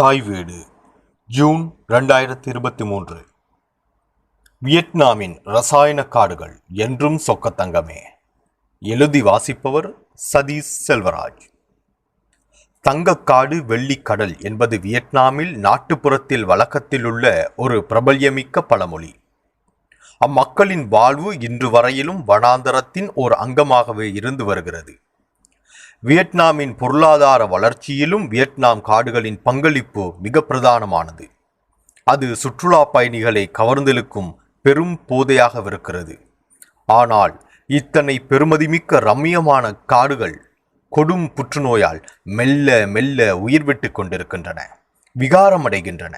தாய் வீடு ஜூன் ரெண்டாயிரத்தி இருபத்தி மூன்று வியட்நாமின் ரசாயன காடுகள் என்றும் சொக்கத்தங்கமே. எழுதி வாசிப்பவர் சதீஷ் செல்வராஜ். தங்கக்காடு வெள்ளிக்கடல் என்பது வியட்நாமில் நாட்டுப்புறத்தில் வழக்கத்திலுள்ள ஒரு பிரபல்யமிக்க பழமொழி. அம்மக்களின் வாழ்வு இன்று வரையிலும் வனாந்தரத்தின் ஓர் அங்கமாகவே இருந்து வருகிறது. வியட்நாமின் பொருளாதார வளர்ச்சியிலும் வியட்நாம் காடுகளின் பங்களிப்பு மிக பிரதானமானது. அது சுற்றுலா பயணிகளை கவர்ந்தெழுக்கும் பெரும் போதையாகவிருக்கிறது. ஆனால் இத்தனை பெருமதிமிக்க ரம்மியமான காடுகள் கொடும் புற்றுநோயால் மெல்ல மெல்ல உயிர் விட்டு கொண்டிருக்கின்றன விகாரமடைகின்றன.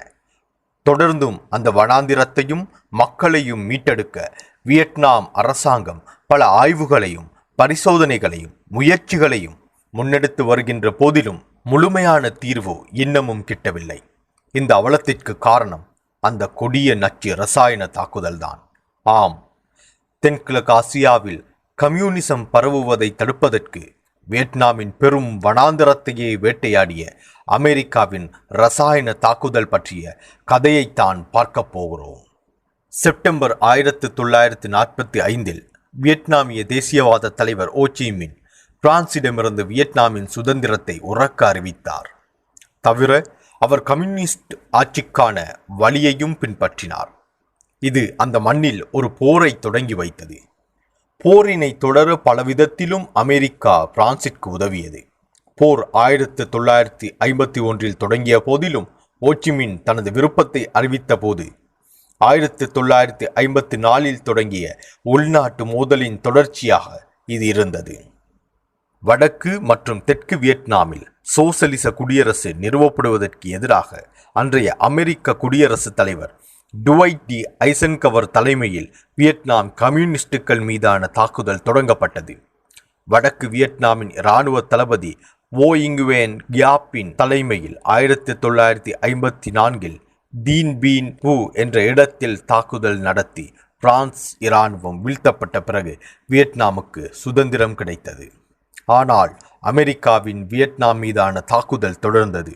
தொடர்ந்தும் அந்த வனாந்திரத்தையும் மக்களையும் மீட்டெடுக்க வியட்நாம் அரசாங்கம் பல ஆய்வுகளையும் பரிசோதனைகளையும் முயற்சிகளையும் முன்னெடுத்து வருகின்ற போதிலும் முழுமையான தீர்வு இன்னமும் கிட்டவில்லை. இந்த அவலத்திற்கு காரணம் அந்த கொடிய நச்சு ரசாயன தாக்குதல்தான். ஆம் தென்கிழக்கு ஆசியாவில் கம்யூனிசம் பரவுவதை தடுப்பதற்கு வியட்நாமின் பெரும் வனாந்தரத்தையே வேட்டையாடிய அமெரிக்காவின் ரசாயன தாக்குதல் பற்றிய கதையைத்தான் பார்க்கப் போகிறோம். செப்டம்பர் ஆயிரத்து தொள்ளாயிரத்து நாற்பத்தி ஐந்தில் வியட்நாமிய தேசியவாத தலைவர் ஓச்சிமின் பிரான்சிடமிருந்து வியட்நாமின் சுதந்திரத்தை உறக்க அறிவித்தார். தவிர அவர் கம்யூனிஸ்ட் ஆட்சிக்கான வழியையும் பின்பற்றினார். இது அந்த மண்ணில் ஒரு போரை தொடங்கி வைத்தது. போரினை தொடர பலவிதத்திலும் அமெரிக்கா பிரான்சிற்கு உதவியது. போர் ஆயிரத்து தொள்ளாயிரத்தி ஐம்பத்தி ஒன்றில் தொடங்கிய போதிலும் ஓச்சிமின் தனது விருப்பத்தை அறிவித்த போது ஆயிரத்து தொள்ளாயிரத்தி ஐம்பத்தி நாலில் தொடங்கிய உள்நாட்டு மோதலின் தொடர்ச்சியாக இது இருந்தது. வடக்கு மற்றும் தெற்கு வியட்நாமில் சோசலிச குடியரசு நிறுவப்படுவதற்கு எதிராக அன்றைய அமெரிக்க குடியரசுத் தலைவர் டுவைட் டி ஐசன்கவர் தலைமையில் வியட்நாம் கம்யூனிஸ்டுகள் மீதான தாக்குதல் தொடங்கப்பட்டது. வடக்கு வியட்நாமின் இராணுவ தளபதி ஓ இங்குவேன் கியாப்பின் தலைமையில் ஆயிரத்தி தொள்ளாயிரத்தி ஐம்பத்தி நான்கில் தீன் பீன் பூ என்ற இடத்தில் தாக்குதல் நடத்தி பிரான்ஸ் இராணுவம் வீழ்த்தப்பட்ட பிறகு வியட்நாமுக்கு சுதந்திரம் கிடைத்தது. ஆனால் அமெரிக்காவின் வியட்நாம் மீதான தாக்குதல் தொடர்ந்தது.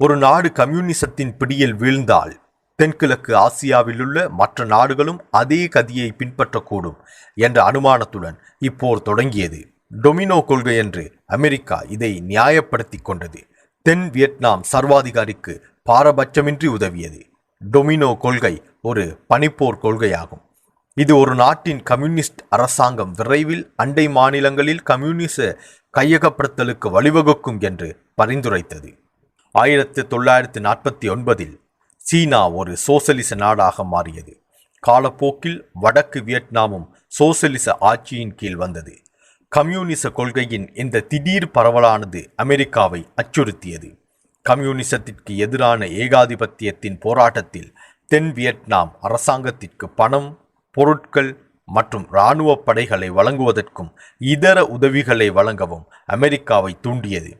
ஒரு நாடு கம்யூனிசத்தின் பிடியில் வீழ்ந்தால் தென்கிழக்கு ஆசியாவிலுள்ள மற்ற நாடுகளும் அதே கதியை பின்பற்றக்கூடும் என்ற அனுமானத்துடன் இப்போர் தொடங்கியது. டொமினோ கொள்கை என்று அமெரிக்கா இதை நியாயப்படுத்தி கொண்டது. தென் வியட்நாம் சர்வாதிகாரிக்கு பாரபட்சமின்றி உதவியது. டொமினோ கொள்கை ஒரு பனிப்போர் கொள்கையாகும். இது ஒரு நாட்டின் கம்யூனிஸ்ட் அரசாங்கம் விரைவில் அண்டை மாநிலங்களில் கம்யூனிச கையகப்படுத்தலுக்கு வழிவகுக்கும் என்று பரிந்துரைத்தது. ஆயிரத்தி தொள்ளாயிரத்தி நாற்பத்தி ஒன்பதில் சீனா ஒரு சோசலிச நாடாக மாறியது. காலப்போக்கில் வடக்கு வியட்நாமும் சோசலிச ஆட்சியின் கீழ் வந்தது. கம்யூனிச கொள்கையின் இந்த திடீர் பரவலானது அமெரிக்காவை அச்சுறுத்தியது. கம்யூனிசத்திற்கு எதிரான ஏகாதிபத்தியத்தின் போராட்டத்தில் தென் வியட்நாம் அரசாங்கத்திற்கு பணம் பொருட்கள் மற்றும் இராணுவ படைகளை வழங்குவதற்கும் இதர உதவிகளை வழங்கவும் அமெரிக்காவை தூண்டியது.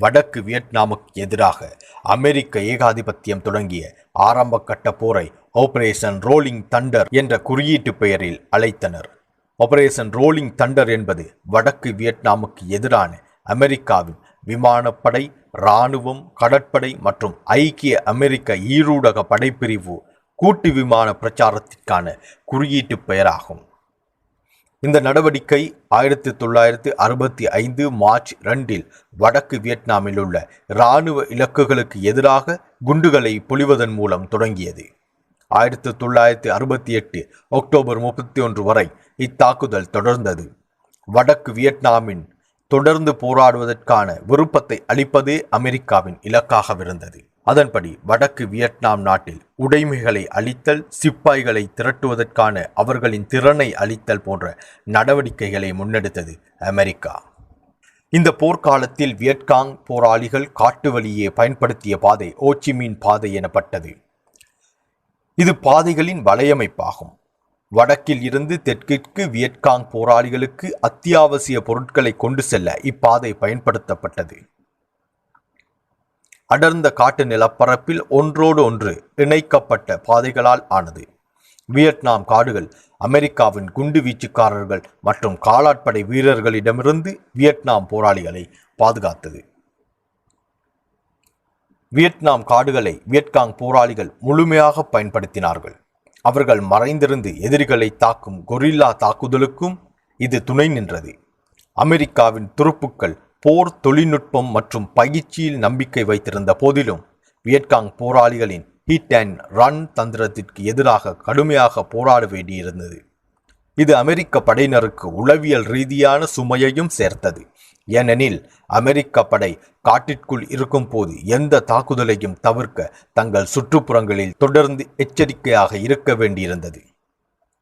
வடக்கு வியட்நாமுக்கு எதிராக அமெரிக்க ஏகாதிபத்தியம் தொடங்கிய ஆரம்ப கட்ட போரை ஆபரேஷன் ரோலிங் தண்டர் என்ற குறியீட்டு பெயரில் அழைத்தனர். ஆபரேஷன் ரோலிங் தண்டர் என்பது வடக்கு வியட்நாமுக்கு எதிரான அமெரிக்காவின் விமானப்படை இராணுவம் கடற்படை மற்றும் ஐக்கிய அமெரிக்க ஈரூடக படைப்பிரிவு கூட்டு விமான பிரச்சாரத்திற்கான குறியீட்டு பெயராகும். இந்த நடவடிக்கை ஆயிரத்தி தொள்ளாயிரத்தி அறுபத்தி ஐந்து மார்ச் ரெண்டில் வடக்கு வியட்நாமில் உள்ள இராணுவ இலக்குகளுக்கு எதிராக குண்டுகளை பொழிவதன் மூலம் தொடங்கியது. ஆயிரத்தி தொள்ளாயிரத்தி அறுபத்தி எட்டு அக்டோபர் முப்பத்தி ஒன்று வரை இத்தாக்குதல் தொடர்ந்தது. வடக்கு வியட்நாமின் தொடர்ந்து போராடுவதற்கான விருப்பத்தை அளிப்பதே அமெரிக்காவின் இலக்காகவிருந்தது. அதன்படி வடக்கு வியட்நாம் நாட்டில் உடைமைகளை அளித்தல் சிப்பாய்களை திரட்டுவதற்கான அவர்களின் திறனை அளித்தல் போன்ற நடவடிக்கைகளை முன்னெடுத்தது அமெரிக்கா. இந்த போர்க்காலத்தில் வியட்காங் போராளிகள் காட்டு வழியே பயன்படுத்திய பாதை ஓச்சிமீன் பாதை எனப்பட்டது. இது பாதைகளின் வலையமைப்பாகும். வடக்கில் இருந்து தெற்கிற்கு வியட்காங் போராளிகளுக்கு அத்தியாவசிய பொருட்களை கொண்டு செல்ல இப்பாதை பயன்படுத்தப்பட்டது. அடர்ந்த காட்டு நிலப்பரப்பில் ஒன்றோடு ஒன்று இணைக்கப்பட்ட பாதைகளால் ஆனது. வியட்நாம் காடுகள் அமெரிக்காவின் குண்டு வீச்சுக்காரர்கள் மற்றும் காலாட்படை வீரர்களிடமிருந்து வியட்நாம் போராளிகளை பாதுகாத்தது. வியட்நாம் காடுகளை வியட்காங் போராளிகள் முழுமையாக பயன்படுத்தினார்கள். அவர்கள் மறைந்திருந்து எதிரிகளை தாக்கும் கொரில்லா தாக்குதலுக்கும் இது துணை நின்றது. அமெரிக்காவின் துருப்புக்கள் போர் தொழில்நுட்பம் மற்றும் பயிற்சியில் நம்பிக்கை வைத்திருந்த போதிலும் வியட்காங் போராளிகளின் ஹிட் அண்ட் ரன் தந்திரத்திற்கு எதிராக கடுமையாக போராட வேண்டியிருந்தது. இது அமெரிக்க படையினருக்கு உளவியல் ரீதியான சுமையையும் சேர்த்தது. ஏனெனில் அமெரிக்க படை காட்டிற்குள் இருக்கும்போது எந்த தாக்குதலையும் தவிர்க்க தங்கள் சுற்றுப்புறங்களில் தொடர்ந்து எச்சரிக்கையாக இருக்க வேண்டியிருந்தது.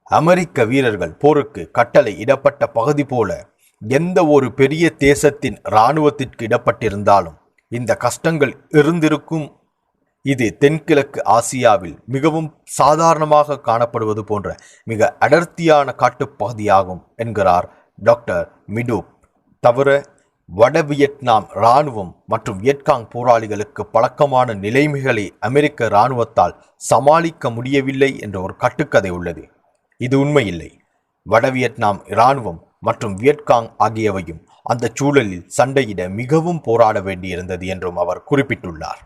அமெரிக்க வீரர்கள் போருக்கு கட்டளை இடப்பட்ட பகுதி போல எந்த ஒரு பெரிய தேசத்தின் இராணுவத்திற்கு இடப்பட்டிருந்தாலும் இந்த கஷ்டங்கள் இருந்திருக்கும். இது தென்கிழக்கு ஆசியாவில் மிகவும் சாதாரணமாக காணப்படுவது போன்ற மிக அடர்த்தியான காட்டுப்பகுதியாகும் என்கிறார் டாக்டர் மிடூப். தவிர வட வியட்நாம் இராணுவம் மற்றும் வியட்காங் போராளிகளுக்கு பழக்கமான நிலைமைகளை அமெரிக்க இராணுவத்தால் சமாளிக்க முடியவில்லை என்ற ஒரு கட்டுக்கதை உள்ளது. இது உண்மையில்லை. வட வியட்நாம் இராணுவம் மற்றும் வியட்காங் ஆகியவையும் அந்த சூழலில் சண்டையிட மிகவும் போராட வேண்டியிருந்தது என்றும் அவர் குறிப்பிட்டுள்ளார்.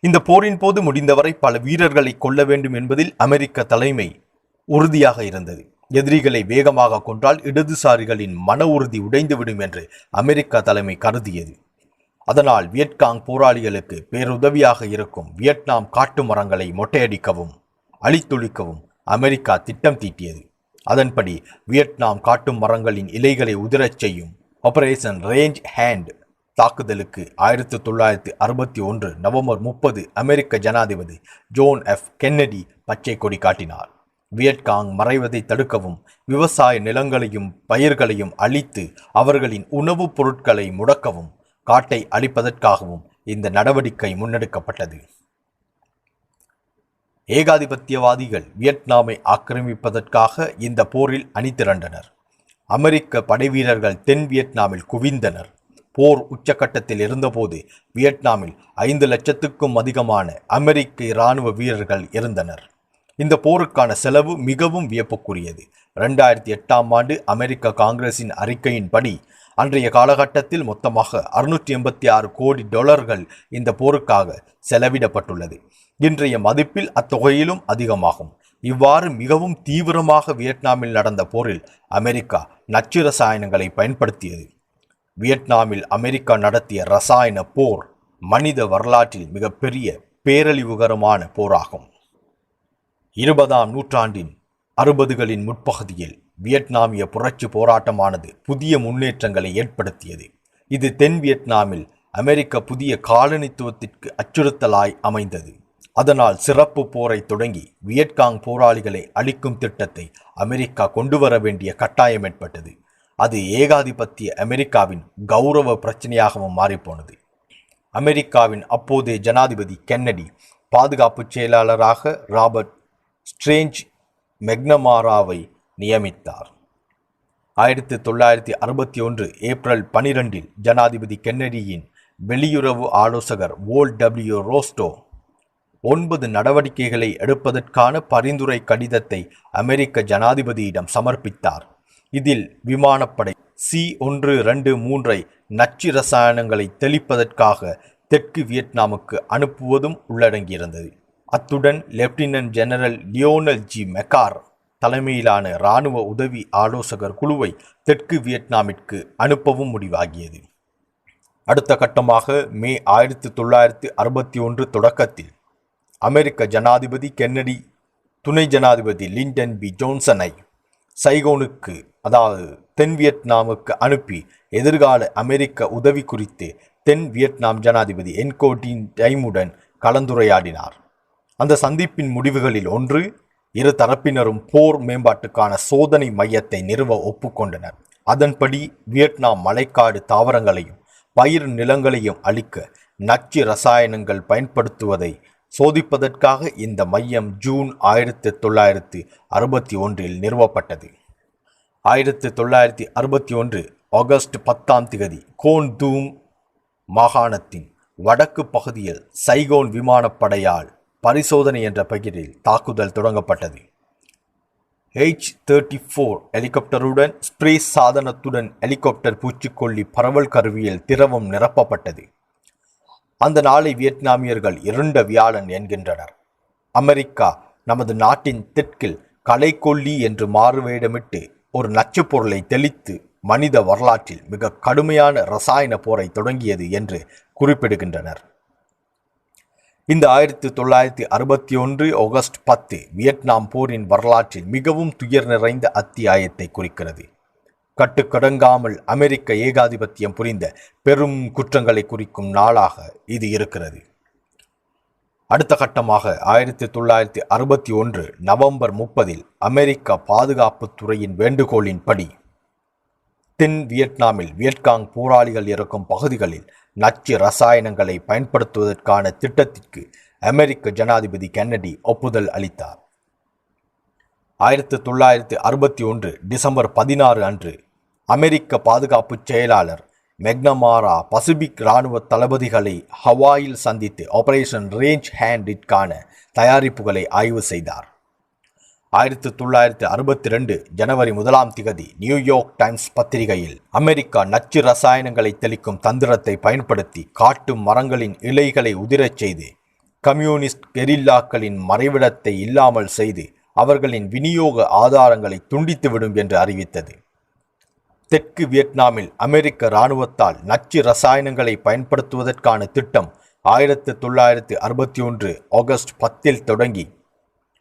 இந்த போரின் போது முடிந்தவரை பல வீரர்களை கொல்ல வேண்டும் என்பதில் அமெரிக்க தலைமை உறுதியாக இருந்தது. எதிரிகளை வேகமாக கொன்றால் இடதுசாரிகளின் மன உறுதி உடைந்துவிடும் என்று அமெரிக்க தலைமை கருதியது. அதனால் வியட்காங் போராளிகளுக்கு பேருதவியாக இருக்கும் வியட்நாம் காட்டு மரங்களை மொட்டையடிக்கவும் அழித்தொழிக்கவும் அமெரிக்கா திட்டம் தீட்டியது. அதன்படி வியட்நாம் காட்டு மரங்களின் இலைகளை உதிரச் செய்யும் ஆபரேஷன் ரேஞ்ச் ஹேண்ட் தாக்குதலுக்கு ஆயிரத்தி தொள்ளாயிரத்தி அறுபத்தி ஒன்று நவம்பர் முப்பது அமெரிக்க ஜனாதிபதி ஜோன் எஃப் கென்னடி பச்சை கொடி காட்டினார். வியட்காங் மறைவதை தடுக்கவும் விவசாய நிலங்களையும் பயிர்களையும் அழித்து அவர்களின் உணவுப் பொருட்களை முடக்கவும் காட்டை அழிப்பதற்காகவும் இந்த நடவடிக்கை முன்னெடுக்கப்பட்டது. ஏகாதிபத்தியவாதிகள் வியட்நாமை ஆக்கிரமிப்பதற்காக இந்த போரில் அணிதிரண்டனர். அமெரிக்க படைவீரர்கள் தென் வியட்நாமில் குவிந்தனர். போர் உச்சக்கட்டத்தில் இருந்தபோது வியட்நாமில் ஐந்து லட்சத்துக்கும் அதிகமான அமெரிக்க இராணுவ வீரர்கள் இருந்தனர். இந்த போருக்கான செலவு மிகவும் வியப்புக்குரியது. ரெண்டாயிரத்தி எட்டாம் ஆண்டு அமெரிக்க காங்கிரஸின் அறிக்கையின்படி அன்றைய காலகட்டத்தில் மொத்தமாக அறுநூற்றி எண்பத்தி ஆறு கோடி டாலர்கள் இந்த போருக்காக செலவிடப்பட்டுள்ளது. இன்றைய மதிப்பில் அத்தொகையிலும் அதிகமாகும். இவ்வாறு மிகவும் தீவிரமாக வியட்நாமில் நடந்த போரில் அமெரிக்கா நச்சு ரசாயனங்களை பயன்படுத்தியது. வியட்நாமில் அமெரிக்கா நடத்திய ரசாயன போர் மனித வரலாற்றில் மிகப்பெரிய பேரழிவுகரமான போராகும். இருபதாம் நூற்றாண்டின் அறுபதுகளின் முற்பகுதியில் வியட்நாமிய புரட்சி போராட்டமானது புதிய முன்னேற்றங்களை ஏற்படுத்தியது. இது தென் வியட்நாமில் அமெரிக்க புதிய காலனித்துவத்திற்கு அச்சுறுத்தலாய் அமைந்தது. அதனால் சிறப்பு போரை தொடங்கி வியட்காங் போராளிகளை அழிக்கும் திட்டத்தை அமெரிக்கா கொண்டு வர வேண்டிய கட்டாயம் ஏற்பட்டது. அது ஏகாதிபத்திய அமெரிக்காவின் கௌரவ பிரச்சனையாகவும் மாறிப்போனது. அமெரிக்காவின் அப்போதைய ஜனாதிபதி கென்னடி பாதுகாப்பு செயலாளராக ராபர்ட் ஸ்ட்ரேஞ்ச் மெக்னமாராவை நியமித்தார். ஆயிரத்தி தொள்ளாயிரத்தி அறுபத்தி ஒன்று ஏப்ரல் பனிரெண்டில் ஜனாதிபதி கென்னடியின் வெளியுறவு ஆலோசகர் வோல் டபிள்யூ ரோஸ்டோ ஒன்பது நடவடிக்கைகளை எடுப்பதற்கான பரிந்துரை கடிதத்தை அமெரிக்க ஜனாதிபதியிடம் சமர்ப்பித்தார். இதில் விமானப்படை சி ஒன்று ரெண்டு மூன்றை நச்சு ரசாயனங்களை தெளிப்பதற்காக தெற்கு வியட்நாமுக்கு அனுப்புவதும் உள்ளடங்கியிருந்தது. அத்துடன் lieutenant general Lionel G. McGarr தலைமையிலான இராணுவ உதவி ஆலோசகர் குழுவை தெற்கு வியட்நாமிற்கு அனுப்பவும் முடிவாகியது. அடுத்த கட்டமாக மே ஆயிரத்தி தொள்ளாயிரத்தி அறுபத்தி ஒன்று தொடக்கத்தில் அமெரிக்க ஜனாதிபதி கென்னடி துணை ஜனாதிபதி லிண்டன் பி. ஜோன்சனை சைகோனுக்கு அதாவது தென் வியட்நாமுக்கு அனுப்பி எதிர்கால அமெரிக்க உதவி குறித்து தென் வியட்நாம் ஜனாதிபதி என்கோட்டின் டைமுடன் கலந்துரையாடினார். அந்த சந்திப்பின் முடிவுகளில் ஒன்று இரு தரப்பினரும் போர் மேம்பாட்டுக்கான சோதனை மையத்தை நிறுவ ஒப்புக்கொண்டனர். அதன்படி வியட்நாம் மலைக்காடு தாவரங்களையும் பயிர் நிலங்களையும் அழிக்க நச்சு ரசாயனங்கள் பயன்படுத்துவதை சோதிப்பதற்காக இந்த மையம் ஜூன் ஆயிரத்தி தொள்ளாயிரத்தி அறுபத்தி ஒன்றில் நிறுவப்பட்டது. ஆயிரத்தி தொள்ளாயிரத்தி அறுபத்தி ஒன்று ஆகஸ்ட் பத்தாம் திகதி கோன் தூம் மாகாணத்தின் வடக்கு பகுதியில் சைகோன் விமானப்படையால் பரிசோதனை என்ற பெயரில் தாக்குதல் தொடங்கப்பட்டது. ஹெச் தேர்ட்டி ஃபோர் ஹெலிகாப்டருடன் ஸ்ப்ரே சாதனத்துடன் ஹெலிகாப்டர் பூச்சிக்கொல்லி பரவல் கருவியில் திரவம் நிரப்பப்பட்டது. அந்த நாளை வியட்நாமியர்கள் இருண்ட வியாழன் என்கின்றனர். அமெரிக்கா நமது நாட்டின் தெற்கில் களைக்கொல்லி என்று மாறுவேடமிட்டு ஒரு நச்சு பொருளை தெளித்து மனித வரலாற்றில் மிக கடுமையான ரசாயன போரை தொடங்கியது என்று குறிப்பிடுகின்றனர். இந்த ஆயிரத்தி தொள்ளாயிரத்தி அறுபத்தி ஒன்று ஆகஸ்ட் பத்து வியட்நாம் போரின் வரலாற்றில் மிகவும் துயர் நிறைந்த அத்தியாயத்தை குறிக்கிறது. கட்டுக்கடங்காமல் அமெரிக்க ஏகாதிபத்தியம் புரிந்த பெரும் குற்றங்களை குறிக்கும் நாளாக இது இருக்கிறது. அடுத்த கட்டமாக ஆயிரத்தி தொள்ளாயிரத்தி அறுபத்தி ஒன்று நவம்பர் முப்பதில் அமெரிக்க பாதுகாப்புத்துறையின் வேண்டுகோளின்படி தென் வியட்நாமில் வியட்காங் போராளிகள் இருக்கும் பகுதிகளில் நச்சு ரசாயனங்களை பயன்படுத்துவதற்கான திட்டத்திற்கு அமெரிக்க ஜனாதிபதி கென்னடி ஒப்புதல் அளித்தார். ஆயிரத்தி தொள்ளாயிரத்தி அறுபத்தி ஒன்று டிசம்பர் பதினாறு அன்று அமெரிக்க பாதுகாப்பு செயலாளர் மெக்னமாரா பசிபிக் இராணுவ தளபதிகளை ஹவாயில் சந்தித்து ஆபரேஷன் ரேஞ்ச் ஹேண்டிற்கான தயாரிப்புகளை ஆய்வு செய்தார். ஆயிரத்தி தொள்ளாயிரத்தி அறுபத்தி ரெண்டு ஜனவரி முதலாம் திகதி நியூயார்க் டைம்ஸ் பத்திரிகையில் அமெரிக்கா நச்சு ரசாயனங்களை தெளிக்கும் தந்திரத்தை பயன்படுத்தி காட்டு மரங்களின் இலைகளை உதிரச் செய்து கம்யூனிஸ்ட் கெரில்லாக்களின் மறைவிடத்தை இல்லாமல் செய்து அவர்களின் விநியோக ஆதாரங்களை துண்டித்துவிடும் என்று அறிவித்தது. தெற்கு வியட்நாமில் அமெரிக்க இராணுவத்தால் நச்சு ரசாயனங்களை பயன்படுத்துவதற்கான திட்டம் ஆயிரத்தி தொள்ளாயிரத்தி அறுபத்தி ஒன்று ஆகஸ்ட் பத்தில் தொடங்கி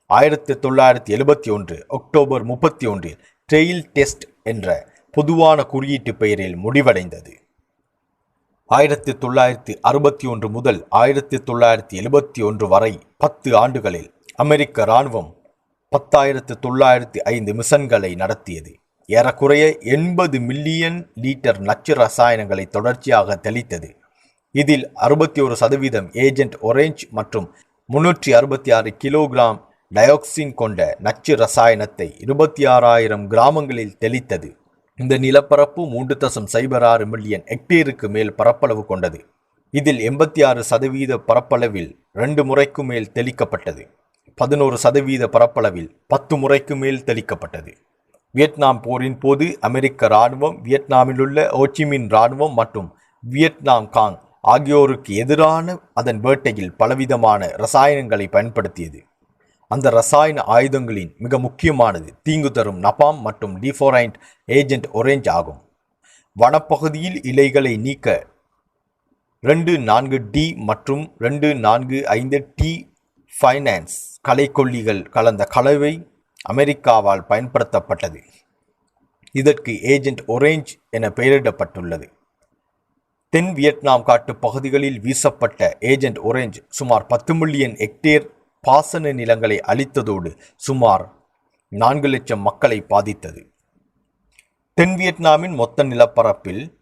ஆயிரத்தி தொள்ளாயிரத்தி எழுபத்தி ஒன்று அக்டோபர் முப்பத்தி ஒன்றில் ட்ரெயில் டெஸ்ட் என்ற பொதுவான குறியீட்டு பெயரில் முடிவடைந்தது. ஆயிரத்தி தொள்ளாயிரத்தி அறுபத்தி ஒன்று முதல் ஆயிரத்தி தொள்ளாயிரத்தி எழுபத்தி ஒன்று வரை பத்து ஆண்டுகளில் அமெரிக்க இராணுவம் பத்தாயிரத்து தொள்ளாயிரத்தி ஐந்து மிஷன்களை நடத்தியது. ஏறக்குறைய எண்பது மில்லியன் லீட்டர் நச்சு ரசாயனங்களை தொடர்ச்சியாக தெளித்தது. இதில் அறுபத்தி ஒரு சதவீதம் ஏஜென்ட் ஒரேஞ்ச் மற்றும் முன்னூற்றி அறுபத்தி ஆறு கிலோகிராம் டயோக்சின் கொண்ட நச்சு ரசாயனத்தை இருபத்தி ஆறாயிரம் கிராமங்களில் தெளித்தது. இந்த நிலப்பரப்பு மூன்று தசம் சைபர் ஆறு மில்லியன் ஹெக்டேருக்கு மேல் பரப்பளவு கொண்டது. இதில் எண்பத்தி ஆறு சதவீத பரப்பளவில் ரெண்டு முறைக்கு மேல் தெளிக்கப்பட்டது. பதினோரு சதவீத பரப்பளவில் பத்து முறைக்கு மேல் தெளிக்கப்பட்டது. வியட்நாம் போரின் போது அமெரிக்க இராணுவம் வியட்நாமிலுள்ள ஓச்சிமின் இராணுவம் மற்றும் வியட்நாம் காங் ஆகியோருக்கு எதிரான அதன் வேட்டையில் பலவிதமான ரசாயனங்களை பயன்படுத்தியது. அந்த ரசாயன ஆயுதங்களின் மிக முக்கியமானது தீங்கு தரும் நபாம் மற்றும் டிஃபோரைண்ட் ஏஜென்ட் ஒரேஞ்ச் ஆகும். வனப்பகுதியில் இலைகளை நீக்க ரெண்டு நான்கு டி மற்றும் ரெண்டு நான்கு ஐந்து டி ஃபைனான்ஸ் கலைக்கொல்லிகள் கலந்த கலவை அமெரிக்காவால் பயன்படுத்தப்பட்டது. இதற்கு ஏஜென்ட் ஒரேஞ்ச் என பெயரிடப்பட்டுள்ளது. தென் வியட்நாம் காட்டு பகுதிகளில் வீசப்பட்ட ஏஜென்ட் ஒரேஞ்ச் சுமார் பத்து மில்லியன் ஹெக்டேர் பாசன நிலங்களை அழித்ததோடு சுமார் நான்கு லட்சம் மக்களை பாதித்தது. தென் வியட்நாமின் மொத்த நிலப்பரப்பில்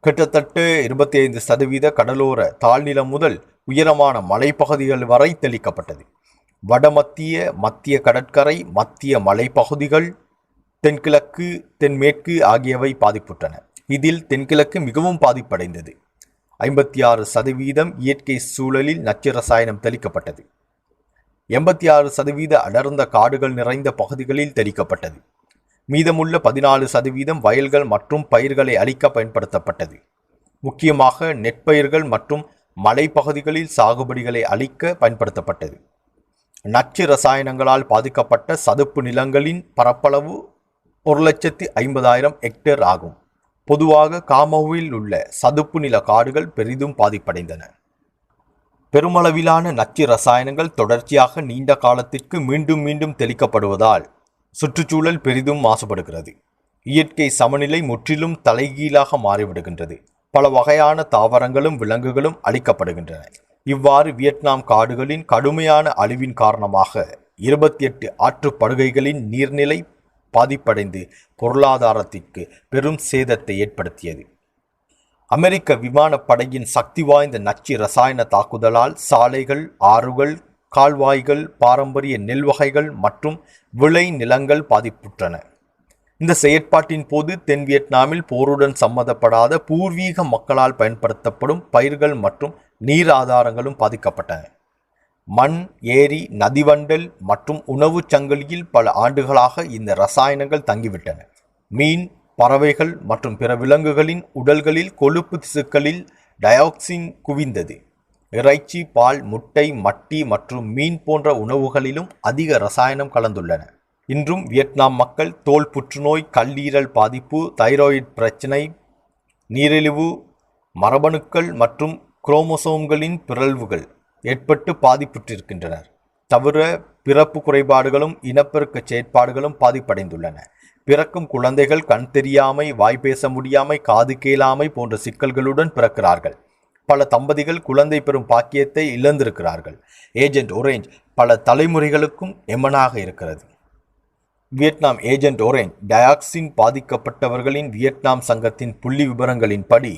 கிட்டத்தட்ட இருபத்தி ஐந்து சதவீத கடலோர தாழ்நிலம் முதல் உயரமான மலைப்பகுதிகள் வரை தெளிக்கப்பட்டது. வடமத்திய மத்திய கடற்கரை மத்திய மலைப்பகுதிகள் தென்கிழக்கு தென்மேற்கு ஆகியவை பாதிப்புற்றன. இதில் தென்கிழக்கு மிகவும் பாதிப்படைந்தது. ஐம்பத்தி ஆறு சதவீதம் இயற்கை சூழலில் நச்சு ரசாயனம் தெளிக்கப்பட்டது. எண்பத்தி ஆறு சதவீத அடர்ந்த காடுகள் நிறைந்த பகுதிகளில் தெளிக்கப்பட்டது. மீதமுள்ள பதினாலு சதவீதம் வயல்கள் மற்றும் பயிர்களை அழிக்க பயன்படுத்தப்பட்டது. முக்கியமாக நெற்பயிர்கள் மற்றும் மலைப்பகுதிகளில் சாகுபடிகளை அழிக்க பயன்படுத்தப்பட்டது. நச்சு ரசாயனங்களால் பாதிக்கப்பட்ட சதுப்பு நிலங்களின் பரப்பளவு ஒரு லட்சத்தி ஐம்பதாயிரம் ஹெக்டேர் ஆகும். பொதுவாக காமோவில் உள்ள சதுப்பு நில காடுகள் பெரிதும் பாதிப்படைந்தன. பெருமளவிலான நச்சு ரசாயனங்கள் தொடர்ச்சியாக நீண்ட காலத்திற்கு மீண்டும் மீண்டும் தெளிக்கப்படுவதால் சுற்றுச்சூழல் பெரிதும் மாசுபடுகிறது. இயற்கை சமநிலை முற்றிலும் தலைகீழாக மாறிவிடுகின்றது. பல வகையான தாவரங்களும் விலங்குகளும் அழிக்கப்படுகின்றன. இவ்வாறு வியட்நாம் காடுகளின் கடுமையான அழிவின் காரணமாக இருபத்தி எட்டு ஆற்றுப்படுகைகளின் நீர்நிலை பாதிப்படைந்து பொருளாதாரத்திற்கு பெரும் சேதத்தை ஏற்படுத்தியது. அமெரிக்க விமானப்படையின் சக்தி வாய்ந்த நச்சு ரசாயன தாக்குதலால் சாலைகள் ஆறுகள் கால்வாய்கள் பாரம்பரிய நெல் வகைகள் மற்றும் விளை நிலங்கள் பாதிப்புற்றன. இந்த செயற்பாட்டின் போது தென் வியட்நாமில் போருடன் சம்மந்தப்படாத பூர்வீக மக்களால் பயன்படுத்தப்படும் பயிர்கள் மற்றும் நீர் ஆதாரங்களும் பாதிக்கப்பட்டன. மண் ஏரி நதிவண்டல் மற்றும் உணவுச் சங்கிலியில் பல ஆண்டுகளாக இந்த ரசாயனங்கள் தங்கிவிட்டன. மீன் பறவைகள் மற்றும் பிற விலங்குகளின் உடல்களில் கொழுப்பு திசுக்களில் டயாக்சின் குவிந்தது. இறைச்சி பால் முட்டை மட்டி மற்றும் மீன் போன்ற உணவுகளிலும் அதிக ரசாயனம் கலந்துள்ளன. இன்றும் வியட்நாம் மக்கள் தோல் புற்றுநோய் கல்லீரல் பாதிப்பு தைராய்டு பிரச்சினை நீரிழிவு மரபணுக்கள் மற்றும் குரோமோசோம்களின் பிறழ்வுகள் ஏற்பட்டு பாதிப்புற்றிருக்கின்றனர். தவிர பிறப்பு குறைபாடுகளும் இனப்பெருக்க செயற்பாடுகளும் பாதிப்படைந்துள்ளன. பிறக்கும் குழந்தைகள் கண் தெரியாமை வாய் பேச முடியாமை காது கேளாமை போன்ற சிக்கல்களுடன் பிறக்கிறார்கள். பல தம்பதிகள் குழந்தை பெறும் பாக்கியத்தை இழந்திருக்கிறார்கள். ஏஜென்ட் ஒரேஞ்ச் பல தலைமுறைகளுக்கும் எமனாக இருக்கிறது. வியட்நாம் ஏஜென்ட் ஒரேன் டயாக்சின் பாதிக்கப்பட்டவர்களின் வியட்நாம் சங்கத்தின் புள்ளி விவரங்களின்படி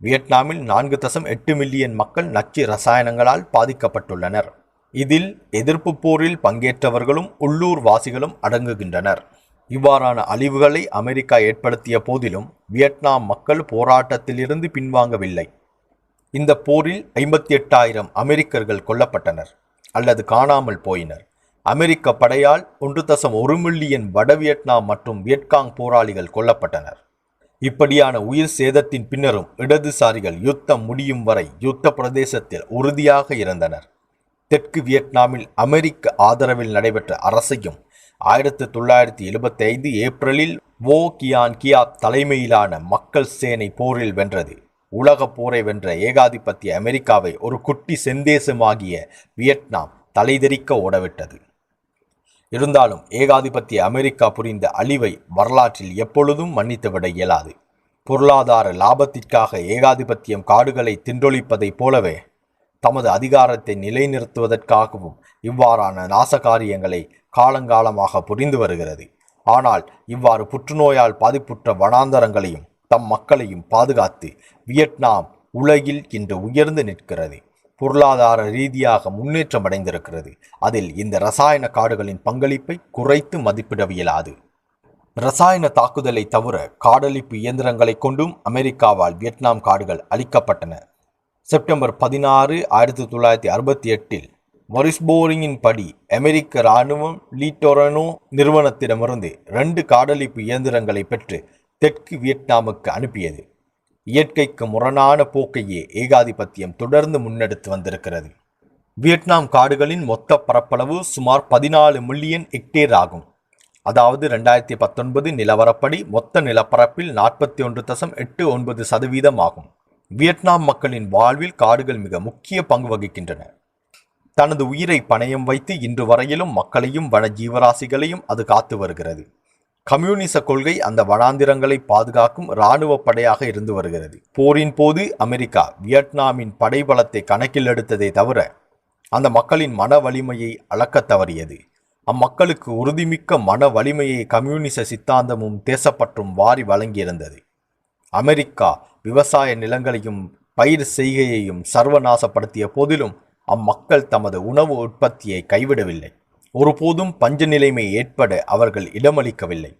வியட்நாமில் நான்கு தசம் எட்டு மில்லியன் மக்கள் நச்சு ரசாயனங்களால் பாதிக்கப்பட்டுள்ளனர். இதில் எதிர்ப்பு போரில் பங்கேற்றவர்களும் உள்ளூர் வாசிகளும் அடங்குகின்றனர். இவ்வாறான அழிவுகளை அமெரிக்கா ஏற்படுத்திய போதிலும் வியட்நாம் மக்கள் போராட்டத்திலிருந்து பின்வாங்கவில்லை. இந்த போரில் ஐம்பத்தி எட்டாயிரம் அமெரிக்கர்கள் கொல்லப்பட்டனர் அல்லது காணாமல் போயினர். அமெரிக்க படையால் ஒன்று தசம் ஒரு மில்லியன் வட வியட்நாம் மற்றும் வியட்காங் போராளிகள் கொல்லப்பட்டனர். இப்படியான உயிர் சேதத்தின் பின்னரும் இடதுசாரிகள் யுத்தம் முடியும் வரை யுத்த பிரதேசத்தில் உறுதியாக இருந்தனர். தெற்கு வியட்நாமில் அமெரிக்க ஆதரவில் நடைபெற்ற அரசையும் ஆயிரத்தி தொள்ளாயிரத்தி எழுபத்தி ஐந்து ஏப்ரலில் வோ கியான் கியா தலைமையிலான மக்கள் சேனை போரில் வென்றது. உலக போரை வென்ற ஏகாதிபத்திய அமெரிக்காவை ஒரு குட்டி செந்தேசமாகிய வியட்நாம் தலைதெறிக்க ஓடவிட்டது. இருந்தாலும் ஏகாதிபத்திய அமெரிக்கா புரிந்த அழிவை வரலாற்றில் எப்பொழுதும் மன்னித்துவிட இயலாது. பொருளாதார லாபத்திற்காக ஏகாதிபத்தியம் காடுகளை தின்றொழிப்பதைப் போலவே தமது அதிகாரத்தை நிலைநிறுத்துவதற்காகவும் இவ்வாறான நாசகாரியங்களை காலங்காலமாக புரிந்து வருகிறது. ஆனால் இவ்வாறு புற்றுநோயால் பாதிப்புற்ற வனாந்தரங்களையும் தம் மக்களையும் பாதுகாத்து வியட்நாம் உலகில் இன்று உயர்ந்து நிற்கிறது. பொருளாதார ரீதியாக முன்னேற்றம் அடைந்திருக்கிறது. அதில் இந்த ரசாயன காடுகளின் பங்களிப்பை குறைத்து மதிப்பிட இயலாது ரசாயன தாக்குதலை தவிர காடழிப்பு இயந்திரங்களை கொண்டும் அமெரிக்காவால் வியட்நாம் காடுகள் அழிக்கப்பட்டன. செப்டம்பர் பதினாறு ஆயிரத்தி தொள்ளாயிரத்தி அறுபத்தி எட்டில் மொரிஸ்போரிங்கின் படி அமெரிக்க இராணுவம் லீட்டோரனோ நிறுவனத்திடமிருந்து ரெண்டு காடழிப்பு இயந்திரங்களை பெற்று தெற்கு வியட்நாமுக்கு அனுப்பியது. இயற்கைக்கு முரணான போக்கையே ஏகாதிபத்தியம் தொடர்ந்து முன்னெடுத்து வந்திருக்கிறது. வியட்நாம் காடுகளின் மொத்த பரப்பளவு சுமார் பதினாலு மில்லியன் ஹெக்டேர் ஆகும். அதாவது ரெண்டாயிரத்தி பத்தொன்பது நிலவரப்படி மொத்த நிலப்பரப்பில் நாற்பத்தி ஒன்று தசம் எட்டு ஒன்பது சதவீதம் ஆகும். வியட்நாம் மக்களின் வாழ்வில் காடுகள் மிக முக்கிய பங்கு வகிக்கின்றன. தனது உயிரை பணயம் வைத்து இன்று வரையிலும் மக்களையும் வன ஜீவராசிகளையும் அது காத்து வருகிறது. கம்யூனிச கொள்கை அந்த வனாந்திரங்களை பாதுகாக்கும் இராணுவ படையாக இருந்து வருகிறது. போரின் போது அமெரிக்கா வியட்நாமின் படைபலத்தை கணக்கில் எடுத்ததே தவிர அந்த மக்களின் மன வலிமையை அளக்கத் தவறியது. அம்மக்களுக்கு உறுதிமிக்க மன வலிமையை கம்யூனிச சித்தாந்தமும் தேசப்பற்றும் வாரி வழங்கியிருந்தது. அமெரிக்கா விவசாய நிலங்களையும் பயிர் செய்கையையும் சர்வநாசப்படுத்திய போதிலும் அம்மக்கள் தமது உணவு உற்பத்தியை கைவிடவில்லை. ஒருபோதும் பஞ்ச நிலைமை ஏற்பட அவர்கள் இடமளிக்கவில்லை.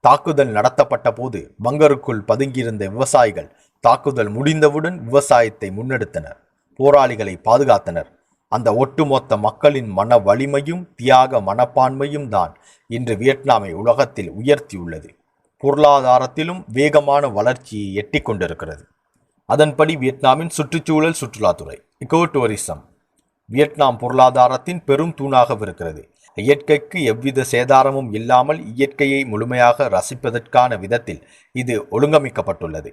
தாக்குதல் நடத்தப்பட்ட போது பங்கருக்குள் பதுங்கியிருந்த விவசாயிகள் தாக்குதல் முடிந்தவுடன் விவசாயத்தை முன்னெடுத்தனர். போராளிகளை பாதுகாத்தனர். அந்த ஒட்டுமொத்த மக்களின் மன வலிமையும் தியாக மனப்பான்மையும் தான் இன்று வியட்நாமை உலகத்தில் உயர்த்தியுள்ளது. பொருளாதாரத்திலும் வேகமான வளர்ச்சியை எட்டிக் கொண்டிருக்கிறது. அதன்படி வியட்நாமின் சுற்றுச்சூழல் சுற்றுலாத்துறை இக்கோ டூரிசம் வியட்நாம் பொருளாதாரத்தின் பெரும் தூணாகவிருக்கிறது. இயற்கைக்கு எவ்வித சேதாரமும் இல்லாமல் இயற்கையை முழுமையாக ரசிப்பதற்கான விதத்தில் இது ஒழுங்கமைக்கப்பட்டுள்ளது.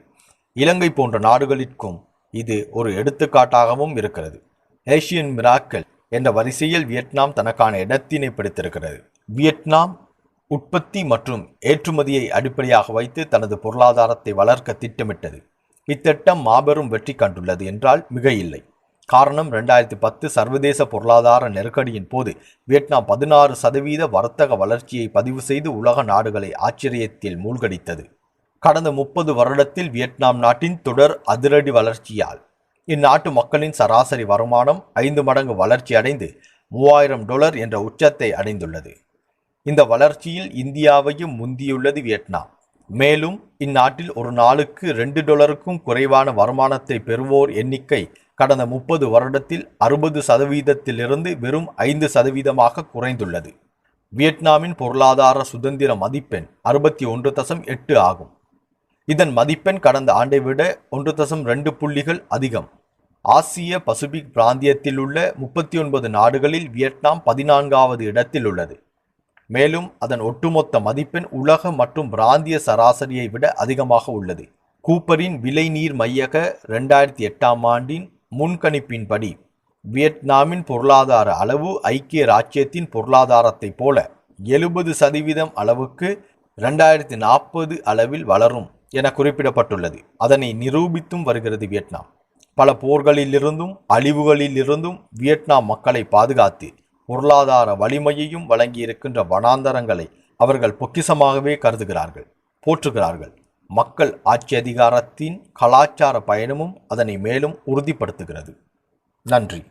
இலங்கை போன்ற நாடுகளிற்கும் இது ஒரு எடுத்துக்காட்டாகவும் இருக்கிறது. ஏசியன் மிராக்கள் என்ற வரிசையில் வியட்நாம் தனக்கான இடத்தினை பிடித்திருக்கிறது. வியட்நாம் உற்பத்தி மற்றும் ஏற்றுமதியை அடிப்படையாக வைத்து தனது பொருளாதாரத்தை வளர்க்க திட்டமிட்டது. இத்திட்டம் மாபெரும் வெற்றி கண்டுள்ளது என்றால் மிக இல்லை காரணம் ரெண்டாயிரத்தி பத்து சர்வதேச பொருளாதார நெருக்கடியின் போது வியட்நாம் பதினாறு சதவீத வர்த்தக வளர்ச்சியை பதிவு செய்து உலக நாடுகளை ஆச்சரியத்தில் மூழ்கடித்தது. கடந்த முப்பது வருடத்தில் வியட்நாம் நாட்டின் தொடர் அதிரடி வளர்ச்சியால் இந்நாட்டு மக்களின் சராசரி வருமானம் ஐந்து மடங்கு வளர்ச்சி அடைந்து மூவாயிரம் டாலர் என்ற உச்சத்தை அடைந்துள்ளது. இந்த வளர்ச்சியில் இந்தியாவையும் முந்தியுள்ளது வியட்நாம். மேலும் இந்நாட்டில் ஒரு நாளுக்கு ரெண்டு டாலருக்கும் குறைவான வருமானத்தை பெறுவோர் எண்ணிக்கை கடந்த முப்பது வருடத்தில் அறுபது சதவீதத்திலிருந்து வெறும் ஐந்து சதவீதமாக குறைந்துள்ளது. வியட்நாமின் பொருளாதார சுதந்திர மதிப்பெண் அறுபத்தி ஒன்று தசம் எட்டு ஆகும். இதன் மதிப்பெண் கடந்த ஆண்டை விட ஒன்று தசம் ரெண்டு புள்ளிகள் அதிகம். ஆசிய பசிபிக் பிராந்தியத்தில் உள்ள முப்பத்தி ஒன்பது நாடுகளில் வியட்நாம் பதினான்காவது இடத்தில் உள்ளது. மேலும் அதன் ஒட்டுமொத்த மதிப்பெண் உலக மற்றும் பிராந்திய சராசரியை விட அதிகமாக உள்ளது. கூப்பரின் விலைநீர் மையக ரெண்டாயிரத்தி எட்டாம் ஆண்டின் முன்கணிப்பின்படி வியட்நாமின் பொருளாதார அளவு ஐக்கிய ராச்சியத்தின் பொருளாதாரத்தைப் போல எழுபது சதவீதம் அளவுக்கு ரெண்டாயிரத்தி நாற்பது அளவில் வளரும் என குறிப்பிடப்பட்டுள்ளது. அதனை நிரூபித்தும் வருகிறது வியட்நாம். பல போர்களிலிருந்தும் அழிவுகளிலிருந்தும் வியட்நாம் மக்களை பாதுகாத்து பொருளாதார வலிமையையும் வழங்கியிருக்கின்ற வனாந்தரங்களை அவர்கள் பொக்கிசமாகவே கருதுகிறார்கள் போற்றுகிறார்கள். மக்கள் ஆட்சி அதிகாரத்தின் கலாச்சார பயணமும் அதனை மேலும் உறுதிப்படுத்துகிறது. நன்றி.